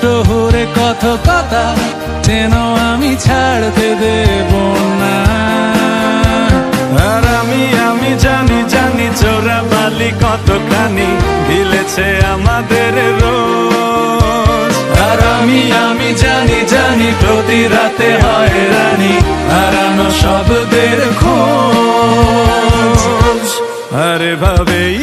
প্রহরে কত কথা যেন আমি ছাড়তে দেব না। আর আমি আমি জানি জানি চোরা বালি কতখানি দিলেছে আমাদের রোজ। আর আমি আমি জানি জানি প্রতি রাতে হয় রানী হারানো শব্দের খোঁজ। আরে ভাবেই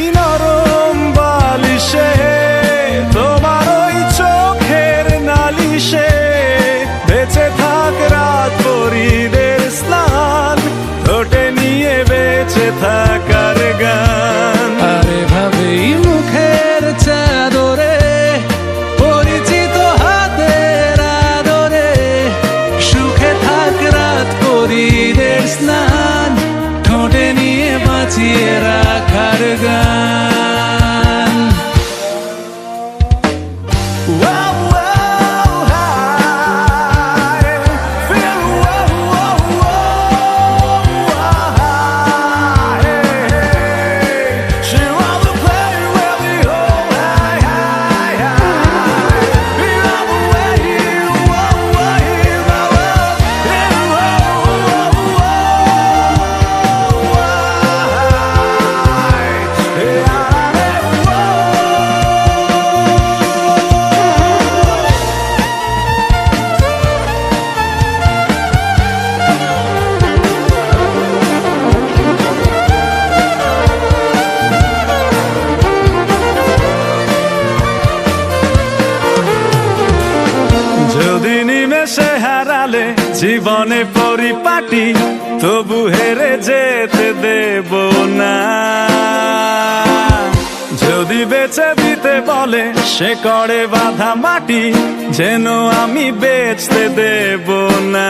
নালিশে বেঁচে থাক রাত পরিদের স্নান ঠোঁটে নিয়ে বেঁচে থাকার গান। আরে ভাবেই মুখের চাদরে, পরিচিত হাতের আদরে, সুখে থাক রাত পরিদের স্নান, ঠোঁটে নিয়ে বাঁচিয়ে রাখার গান। নিমেষে হারালে জীবনে পরিপাটি, তবু হেরে যেতে দেব না। যদি বেছে দিতে বলে সে করে বাধা মাটি, যেন আমি বেচতে দেব না।